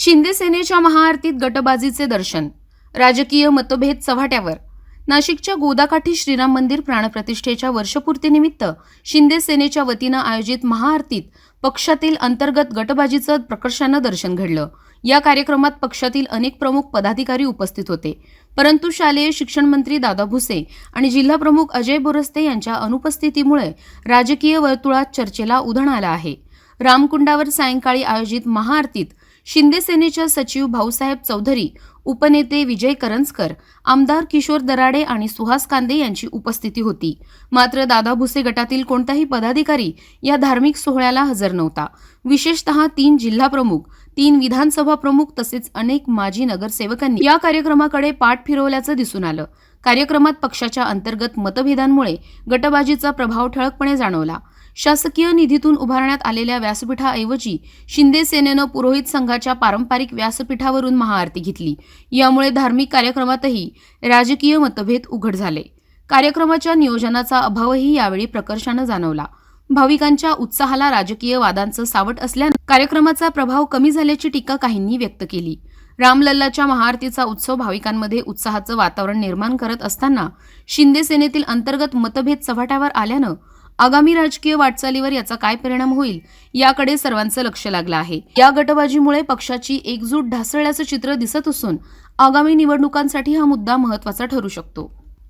शिंदे सेनेच्या महाआरतीत गटबाजीचे दर्शन राजकीय मतभेद चव्हाट्यावर नाशिकच्या गोदाकाठी श्रीराम मंदिर प्राणप्रतिष्ठेच्या वर्षपूर्तीनिमित्त शिंदे सेनेच्या वतीनं आयोजित महाआरतीत पक्षातील अंतर्गत गटबाजीचं प्रकर्षानं दर्शन घडलं. या कार्यक्रमात पक्षातील अनेक प्रमुख पदाधिकारी उपस्थित होते. परंतु शालेय शिक्षण मंत्री दादा भुसे आणि जिल्हा प्रमुख अजय बोरस्ते यांच्या अनुपस्थितीमुळे राजकीय वर्तुळात चर्चेला उधाण आलं आहे. रामकुंडावर सायंकाळी आयोजित महाआरतीत शिंदे सेनेच्या सचिव भाऊसाहेब चौधरी उपनेते विजय करंजकर आमदार किशोर दराडे आणि सुहास कांदे यांची उपस्थिती होती. मात्र दादा भुसे गटातील कोणताही पदाधिकारी या धार्मिक सोहळ्याला हजर नव्हता. विशेषतः तीन जिल्हा प्रमुख तीन विधानसभा प्रमुख तसेच अनेक माजी नगरसेवकांनी या कार्यक्रमाकडे पाठ फिरवल्याचं दिसून आलं. कार्यक्रमात पक्षाच्या अंतर्गत मतभेदांमुळे गटबाजीचा प्रभाव ठळकपणे जाणवला. शासकीय निधीतून उभारण्यात आलेल्या व्यासपीठाऐवजी शिंदे सेनेनं पुरोहित संघाच्या पारंपरिक व्यासपीठावरून महाआरती घेतली. यामुळे धार्मिक कार्यक्रमातही राजकीय मतभेद उघड झाले. कार्यक्रमाच्या नियोजनाचा अभावही यावेळी प्रकर्षानं जाणवला. भाविकांच्या उत्साहाला राजकीय वादांचं सावट असल्यानं कार्यक्रमाचा प्रभाव कमी झाल्याची टीका काहींनी व्यक्त केली. रामलल्लाच्या महाआरतीचा उत्सव भाविकांमध्ये उत्साहाचं वातावरण निर्माण करत असताना शिंदे सेनेतील अंतर्गत मतभेद चव्हाट्यावर आल्यानं आगामी राजकीय वाटचालीवर याचा काय परिणाम होईल याकडे सर्वांचं लक्ष लागलं आहे. या गटबाजीमुळे पक्षाची एकजूट ढासळल्याचं चित्र दिसत असून आगामी निवडणुकांसाठी हा मुद्दा महत्त्वाचा ठरू शकतो.